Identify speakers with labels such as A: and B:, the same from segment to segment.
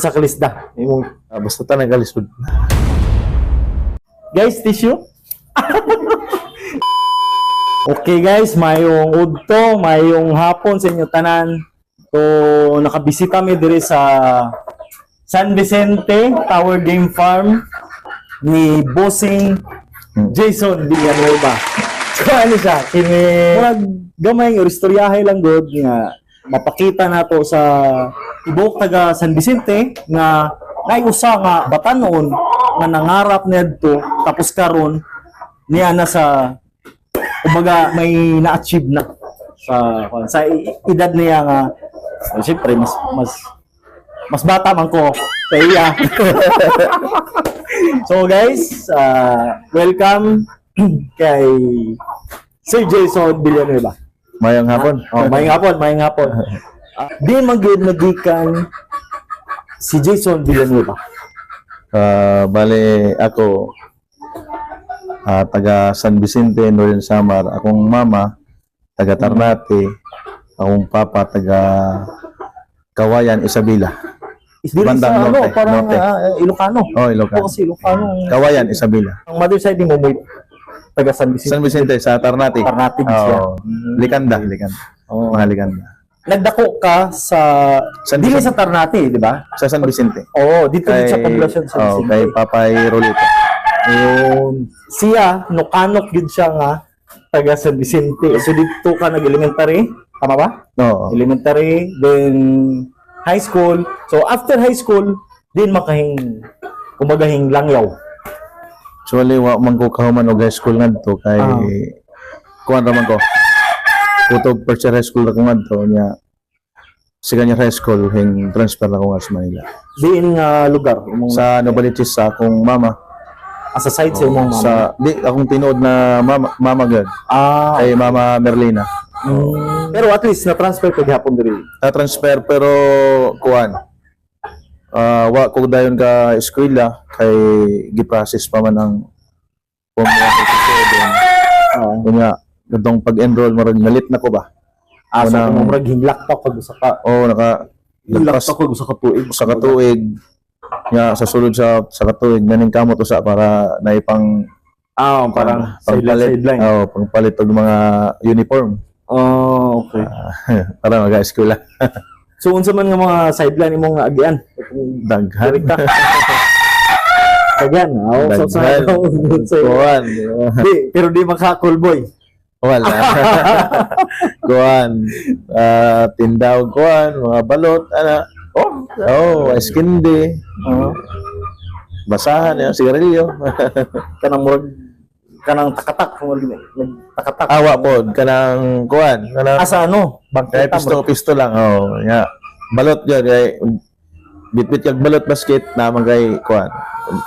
A: Usa ka lisda. Imong
B: Ah, basta ta nagalisod.
A: Guys, tissue. okay guys, mayong udto, mayong hapon sa inyo tanan. So, nakabisita mi diri sa San Vicente Tower Game Farm ni Bossing Jason Villanueva. So, ano siya? Kini, gamay nga istoryahe lang good nga mapakita nato sa ibok taga San Vicente nga nay usa nga batanon nga nangarap ngadto tapos karon niya na sa kumbaga may na-achieve na sa sa edad niya nga so, syempre mas mas mas bata man ko sa iya. so guys, uh, welcome kay Sir Jason Villanueva.
B: Mayang hapon.
A: Oh, mayang hapon, mayang hapon. Ah, di man gyud nagikan si Jason Villanueva.
B: Ah, bale ako ah, taga San Vicente, Northern Samar. Akong mama taga Ternate. Akong papa taga Kawayan, Isabela.
A: Dili
B: Bandang
A: sa ano,
B: norte,
A: parang
B: norte.
A: ah, Ilocano.
B: Oh, Ilocano.
A: Ako kasi Ilocano.
B: Kawayan, Isabela.
A: Ang mother side mo may taga San Vicente.
B: San Vicente sa Ternate.
A: Ternate siya.
B: Oh, Likanda, Likanda.
A: Oh.
B: Mga Likanda.
A: Nagdako ka sa
B: San
A: dili
B: Vicente.
A: sa Ternate, di ba?
B: Sa San Vicente.
A: Oo, dito din sa poblasyon sa
B: oh,
A: Vicente.
B: kay Papay Rolito.
A: Ayun. Siya, nukanok gid siya nga taga San Vicente. So dito ka nag-elementary, tama ba?
B: No.
A: Elementary, then high school. So after high school, din makahing kumagahing langyaw.
B: Actually, wa man ko kahuman og high school ngadto kay
A: Ah.
B: kuan ra man ko. Kutog year high school ra ko ngadto nya second year high school hing transfer na ko nga sa Manila.
A: Diin nga lugar imong
B: Sa Novaliches sa akong mama
A: as a side sa imong mama.
B: sa di akong tinuod na mama mama gad
A: ah,
B: kay Mama Merlina.
A: mm, pero at least na transfer ka gihapon diri.
B: Na transfer pero kuan Ah, wa ko dayon ka eskwela kay gi-process pa man ang form 137.
A: Ah,
B: Kunya, gadong pag-enroll mo rin, nalit na ko ba?
A: asa
B: Unang-
A: mo murag hinlak ta kag usa ka.
B: Oo, naka,
A: Hinlak
B: nagpas
A: ta kag usa ka tuig.
B: sa katuig, nga sa sulod sa sa katuig, naning kamot usa para naipang
A: Ah, parang
B: pangpalit,
A: sideline.
B: oh, pangpalit og mga uniform
A: Oh, okay.
B: para mag-eskwela.
A: So unsa man nga mga sideline imong agian?
B: Daghan.
A: Direkta. Ayan, oh, so sa
B: Daghan.
A: so,
B: Kuan.
A: di, pero di maka cool boy.
B: Wala. kuan. Ah, tindaw kuan, mga balot, ana.
A: Oh,
B: Oh, iskindi.
A: uh,
B: Basahan, yung sigarilyo.
A: kanang murag kanang takatak, murag nagtakatak.
B: Awa pod kanang kuan, kanang
A: Asa ano?
B: kay
A: Bangketa
B: pisto pisto lang oh nya balot gyud kay bitbit kag balot basket naman kay kuan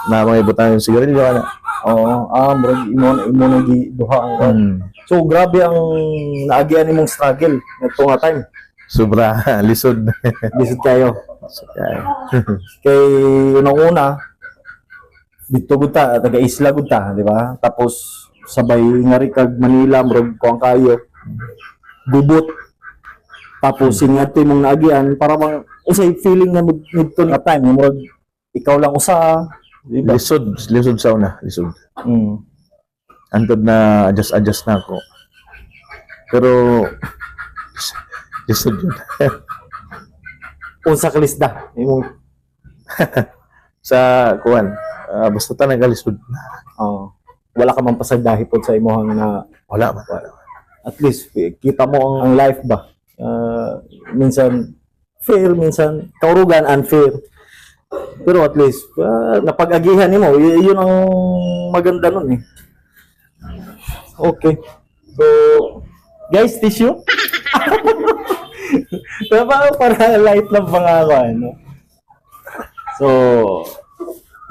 B: naman kay butang yung sigarilyo ana
A: Oo, ah, murag imo imo na gi duha ang
B: mm.
A: So grabe ang naagian nimong struggle ngadto nga time.
B: sobra lisod
A: Bisod kayo. Kay unang-una dito gud ta taga isla gud ta, di ba? Tapos sabay nga rin kag Manila murag kuang kayo. Gubot. Tapos ingat imong naagian para bang usay feeling na mid- nidto nga time murag ikaw lang usa, di ba?
B: lisod lisod sa una lisod
A: Mm.
B: antod na adjust adjust na ako pero lisod yun
A: Unsa ka imong
B: sa kuan ah, basta ta nagalisod
A: oh, wala ka man pasagdahi pod sa imong na
B: wala man. Wala.
A: At least kita mo ang, ang life ba? Ah, minsan fair minsan kaurugan unfair. Pero at least ah, napag-agihan nimo y- yun ang maganda nun eh. Okay. So guys tissue? Pero para, light lang mga ano. So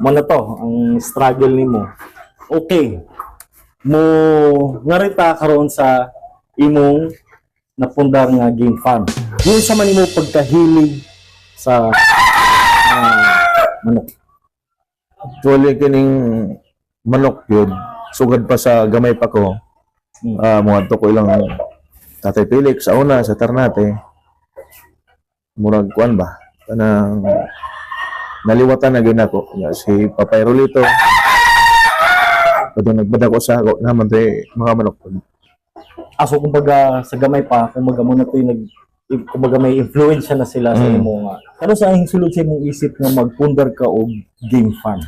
A: mo na to ang struggle nimo okay mo ngarita karon sa imong napundar nga game farm. Yun sa man imo pagkahilig sa ah, manok.
B: Actually, kining manok yun, sugad pa sa gamay pa ko.
A: Hmm.
B: Ah, mga to ko ilang Tatay Felix sa una sa Ternate. Murag kuan ba? Kanang naliwatan na gyud ako Ya, si Papay Rolito Pwede nagbada ko sa ako naman to eh, mga manok
A: Aso kumbaga sa gamay pa, kumbaga mo na to yung nag kumbaga may influensya na sila sa
B: Mm.
A: imo nga. Pero sa ang sulod sa imong isip nga magpundar ka og game farm.